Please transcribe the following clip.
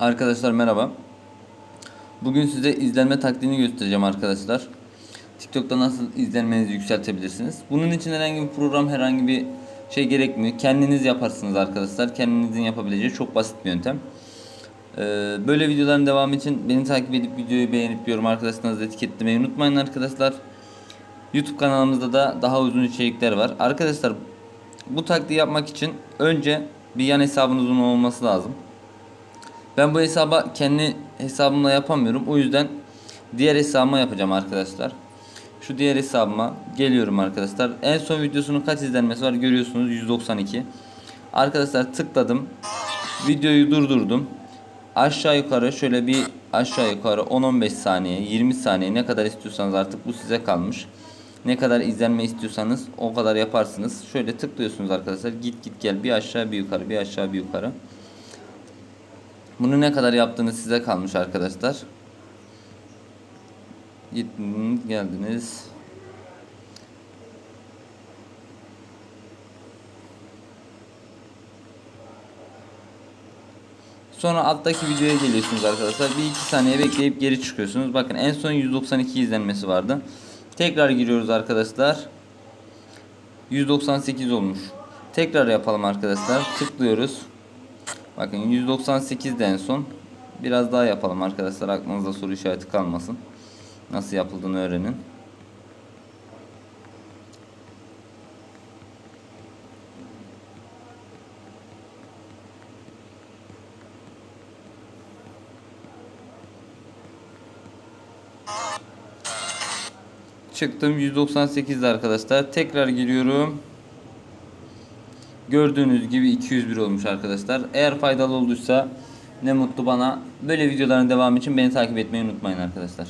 Arkadaşlar merhaba. Bugün size izlenme taktiğini göstereceğim arkadaşlar. TikTok'ta nasıl izlenmenizi yükseltebilirsiniz. Bunun için herhangi bir program, herhangi bir şey gerekmiyor. Kendiniz yaparsınız arkadaşlar. Kendinizin yapabileceği çok basit bir yöntem. Ee, böyle videoların devamı için beni takip edip videoyu beğenip yorum arkadaşlarınızı etiketlemeyi unutmayın arkadaşlar. YouTube kanalımızda da daha uzun içerikler var. Arkadaşlar bu taktiği yapmak için önce bir yan hesabınızın olması lazım. Ben bu hesaba kendi hesabımla yapamıyorum. O yüzden diğer hesabıma yapacağım arkadaşlar. Şu diğer hesabıma geliyorum arkadaşlar. En son videosunun kaç izlenmesi var görüyorsunuz 192. Arkadaşlar tıkladım. Videoyu durdurdum. Aşağı yukarı şöyle bir aşağı yukarı 10-15 saniye 20 saniye ne kadar istiyorsanız artık bu size kalmış. Ne kadar izlenme istiyorsanız o kadar yaparsınız. Şöyle tıklıyorsunuz arkadaşlar. Git git gel bir aşağı bir yukarı bir aşağı bir yukarı. Bunu ne kadar yaptığınız size kalmış arkadaşlar. Gittiniz geldiniz. Sonra alttaki videoya geliyorsunuz arkadaşlar. Bir iki saniye bekleyip geri çıkıyorsunuz. Bakın en son 192 izlenmesi vardı. Tekrar giriyoruz arkadaşlar. 198 olmuş. Tekrar yapalım arkadaşlar. Tıklıyoruz. Bakın 198 de en son. Biraz daha yapalım arkadaşlar. Aklınızda soru işareti kalmasın. Nasıl yapıldığını öğrenin. Çıktım 198'de arkadaşlar. Tekrar giriyorum. Gördüğünüz gibi 201 olmuş arkadaşlar. Eğer faydalı olduysa ne mutlu bana. Böyle videoların devamı için beni takip etmeyi unutmayın arkadaşlar.